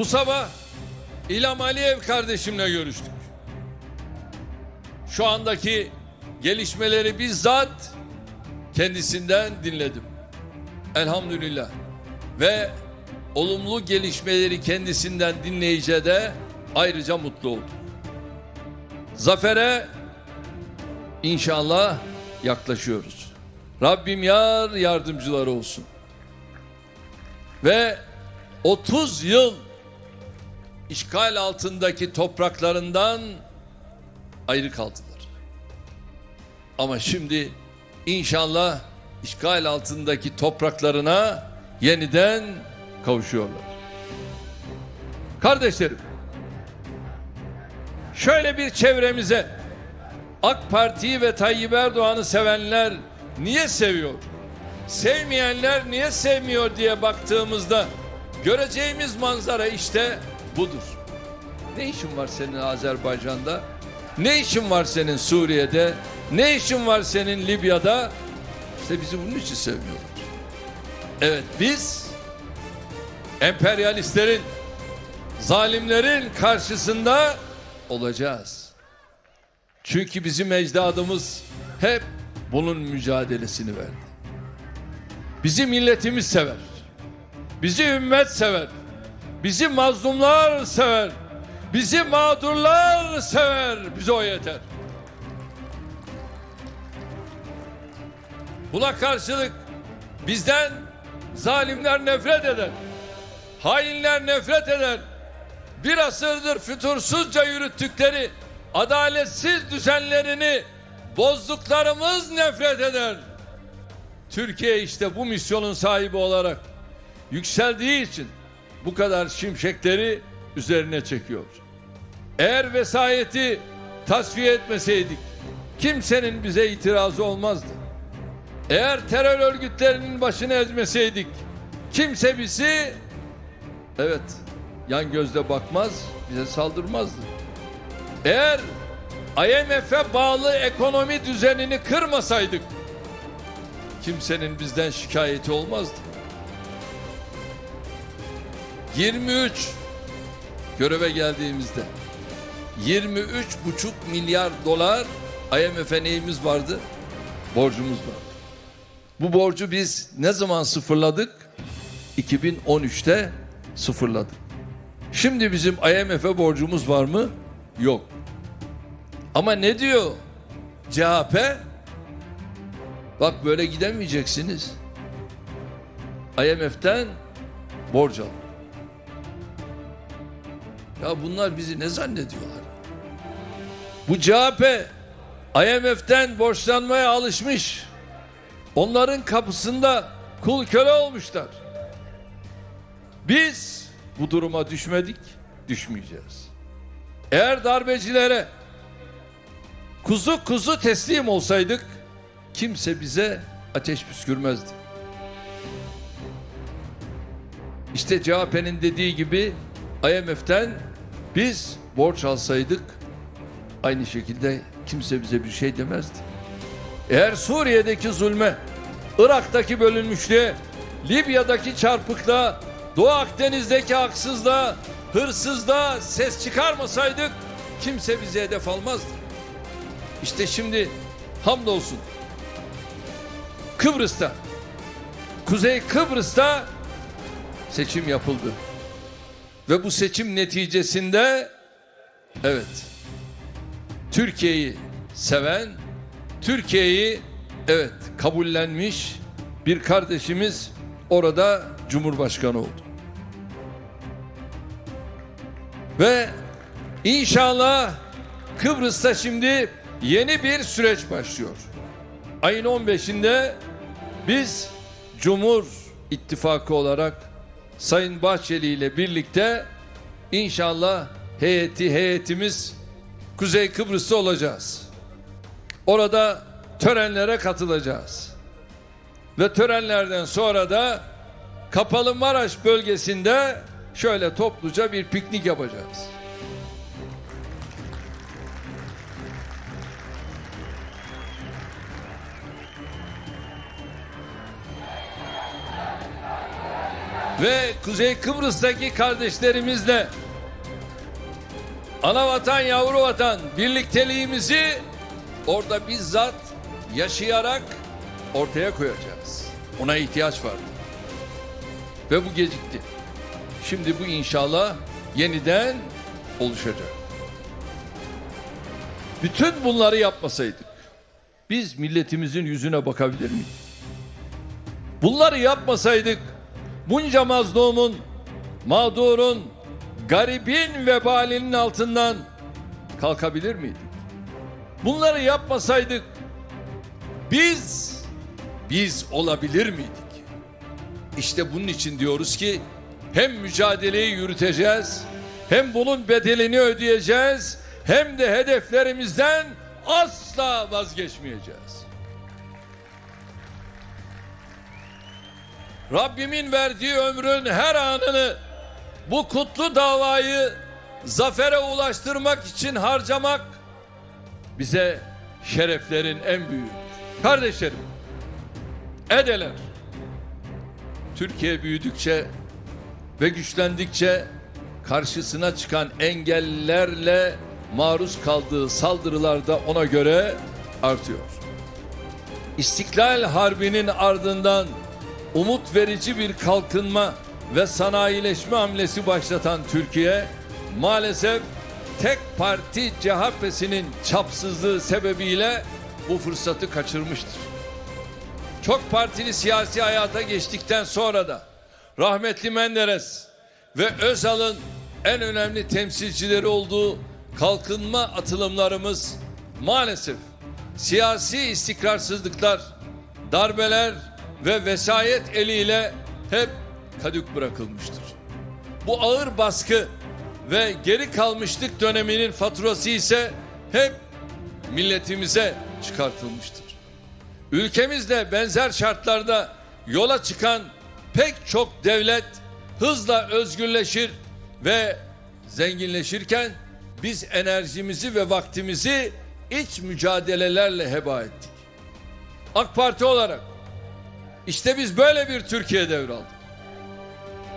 Bu sabah İlham Aliyev kardeşimle görüştük. Şu andaki gelişmeleri bizzat kendisinden dinledim. Elhamdülillah. Ve olumlu gelişmeleri kendisinden dinleyince de ayrıca mutlu oldum. Zafere inşallah yaklaşıyoruz. Rabbim yar yardımcıları olsun. Ve 30 yıl işgal altındaki topraklarından ayrı kaldılar. Ama şimdi inşallah işgal altındaki topraklarına yeniden kavuşuyorlar. Kardeşlerim, şöyle bir çevremize AK Parti'yi ve Tayyip Erdoğan'ı sevenler niye seviyor? Sevmeyenler niye sevmiyor diye baktığımızda göreceğimiz manzara işte budur. Ne işin var senin Azerbaycan'da? Ne işin var senin Suriye'de? Ne işin var senin Libya'da? İşte bizi bunun için sevmiyorlar. Evet biz emperyalistlerin, zalimlerin karşısında olacağız. Çünkü bizim ecdadımız hep bunun mücadelesini verdi. Bizi milletimiz sever. Bizi ümmet sever. Bizi mazlumlar sever. Bizi mağdurlar sever. Bize o yeter. Buna karşılık bizden zalimler nefret eder. Hainler nefret eder. Bir asırdır fütursuzca yürüttükleri adaletsiz düzenlerini bozduklarımız nefret eder. Türkiye işte bu misyonun sahibi olarak yükseldiği için bu kadar şimşekleri üzerine çekiyor. Eğer vesayeti tasfiye etmeseydik kimsenin bize itirazı olmazdı. Eğer terör örgütlerinin başını ezmeseydik kimse bizi evet yan gözle bakmaz bize saldırmazdı. Eğer IMF'e bağlı ekonomi düzenini kırmasaydık kimsenin bizden şikayeti olmazdı. 23 göreve geldiğimizde 23 buçuk milyar dolar IMF'e neyimiz vardı? Borcumuz vardı. Bu borcu biz ne zaman sıfırladık? 2013'te sıfırladık. Şimdi bizim IMF'e borcumuz var mı? Yok. Ama ne diyor CHP? Bak böyle gidemeyeceksiniz. IMF'den borç al. Ya bunlar bizi ne zannediyorlar? Bu CHP IMF'den borçlanmaya alışmış. Onların kapısında kul köle olmuşlar. Biz bu duruma düşmedik, düşmeyeceğiz. Eğer darbecilere kuzu kuzu teslim olsaydık kimse bize ateş püskürmezdi. İşte CHP'nin dediği gibi IMF'den biz borç alsaydık aynı şekilde kimse bize bir şey demezdi. Eğer Suriye'deki zulme, Irak'taki bölünmüşlüğe, Libya'daki çarpıklığa, Doğu Akdeniz'deki haksızlığa, hırsızlığa ses çıkarmasaydık kimse bize hedef almazdı. İşte şimdi hamdolsun Kıbrıs'ta, Kuzey Kıbrıs'ta seçim yapıldı. Ve bu seçim neticesinde evet Türkiye'yi seven, Türkiye'yi evet kabullenmiş bir kardeşimiz orada Cumhurbaşkanı oldu. Ve inşallah Kıbrıs'ta şimdi yeni bir süreç başlıyor. Ayın 15'inde biz Cumhur İttifakı olarak Sayın Bahçeli ile birlikte inşallah heyeti heyetimiz Kuzey Kıbrıs'ta olacağız. Orada törenlere katılacağız. Ve törenlerden sonra da Kapalı Maraş bölgesinde şöyle topluca bir piknik yapacağız. Ve Kuzey Kıbrıs'taki kardeşlerimizle ana vatan yavru vatan birlikteliğimizi orada bizzat yaşayarak ortaya koyacağız. Ona ihtiyaç var. Ve bu gecikti. Şimdi bu inşallah yeniden oluşacak. Bütün bunları yapmasaydık biz milletimizin yüzüne bakabilir miydik? Bunları yapmasaydık bunca mazlumun, mağdurun, garibin vebalinin altından kalkabilir miydik? Bunları yapmasaydık biz biz olabilir miydik? İşte bunun için diyoruz ki hem mücadeleyi yürüteceğiz, hem bunun bedelini ödeyeceğiz, hem de hedeflerimizden asla vazgeçmeyeceğiz. Rabbimin verdiği ömrün her anını bu kutlu davayı zafere ulaştırmak için harcamak bize şereflerin en büyüğü. Kardeşlerim, edeler. Türkiye büyüdükçe ve güçlendikçe karşısına çıkan engellerle maruz kaldığı saldırılar da ona göre artıyor. İstiklal Harbi'nin ardından umut verici bir kalkınma ve sanayileşme hamlesi başlatan Türkiye maalesef tek parti CHP'sinin çapsızlığı sebebiyle bu fırsatı kaçırmıştır. Çok partili siyasi hayata geçtikten sonra da rahmetli Menderes ve Özal'ın en önemli temsilcileri olduğu kalkınma atılımlarımız maalesef siyasi istikrarsızlıklar, darbeler ve vesayet eliyle hep kadük bırakılmıştır. Bu ağır baskı ve geri kalmışlık döneminin faturası ise hep milletimize çıkartılmıştır. Ülkemizde benzer şartlarda yola çıkan pek çok devlet hızla özgürleşir ve zenginleşirken biz enerjimizi ve vaktimizi iç mücadelelerle heba ettik. AK Parti olarak işte biz böyle bir Türkiye devraldık.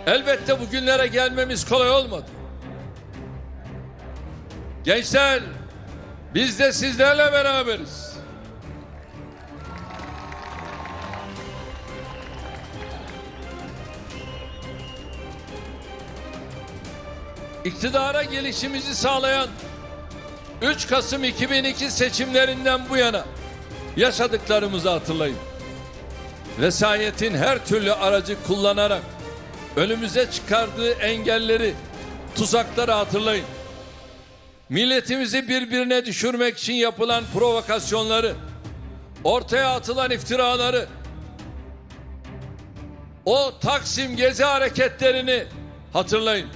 Elbette bugünlere gelmemiz kolay olmadı. Gençler biz de sizlerle beraberiz. İktidara gelişimizi sağlayan 3 Kasım 2002 seçimlerinden bu yana yaşadıklarımızı hatırlayın. Vesayetin her türlü aracı kullanarak önümüze çıkardığı engelleri, tuzakları hatırlayın. Milletimizi birbirine düşürmek için yapılan provokasyonları, ortaya atılan iftiraları, o Taksim gezi hareketlerini hatırlayın.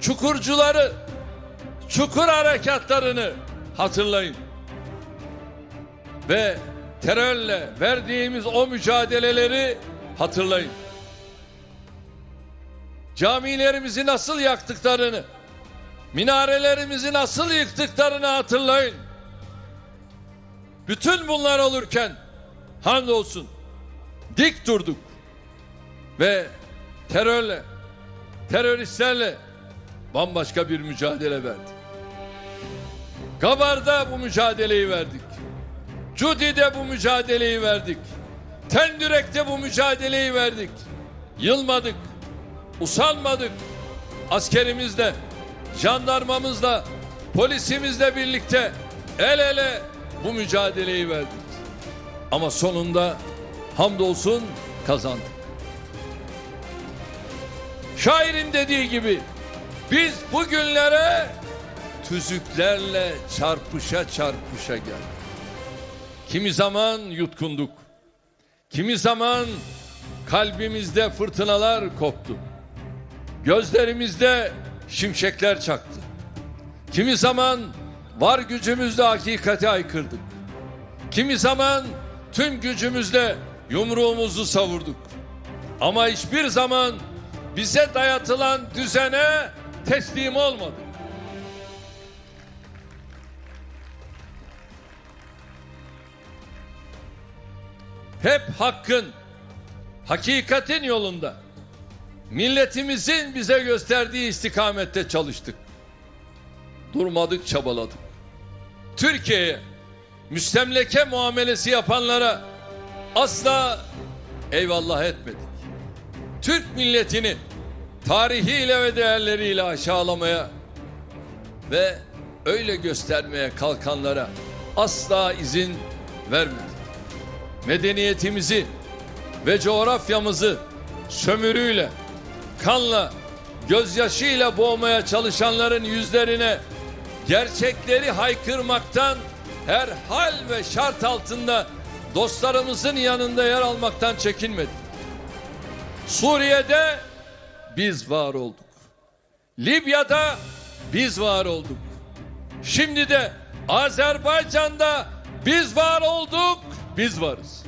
Çukurcuları, çukur harekatlarını hatırlayın. Ve terörle verdiğimiz o mücadeleleri hatırlayın. Camilerimizi nasıl yaktıklarını, minarelerimizi nasıl yıktıklarını hatırlayın. Bütün bunlar olurken hamdolsun dik durduk ve terörle, teröristlerle bambaşka bir mücadele verdik. Gabar'da bu mücadeleyi verdik. Cudi'de bu mücadeleyi verdik. Tendürek'te bu mücadeleyi verdik. Yılmadık, usanmadık. Askerimizle, jandarmamızla, polisimizle birlikte el ele bu mücadeleyi verdik. Ama sonunda hamdolsun kazandık. Şairin dediği gibi biz bugünlere tüzüklerle çarpışa çarpışa geldik. Kimi zaman yutkunduk. Kimi zaman kalbimizde fırtınalar koptu. Gözlerimizde şimşekler çaktı. Kimi zaman var gücümüzle hakikati aykırdık. Kimi zaman tüm gücümüzle yumruğumuzu savurduk. Ama hiçbir zaman bize dayatılan düzene teslim olmadık. Hep hakkın, hakikatin yolunda milletimizin bize gösterdiği istikamette çalıştık. Durmadık, çabaladık. Türkiye'ye müstemleke muamelesi yapanlara asla eyvallah etmedik. Türk milletini tarihiyle ve değerleriyle aşağılamaya ve öyle göstermeye kalkanlara asla izin vermedik. Medeniyetimizi ve coğrafyamızı sömürüyle, kanla, gözyaşıyla boğmaya çalışanların yüzlerine gerçekleri haykırmaktan her hal ve şart altında dostlarımızın yanında yer almaktan çekinmedik. Suriye'de biz var olduk. Libya'da biz var olduk. Şimdi de Azerbaycan'da biz var olduk, biz varız.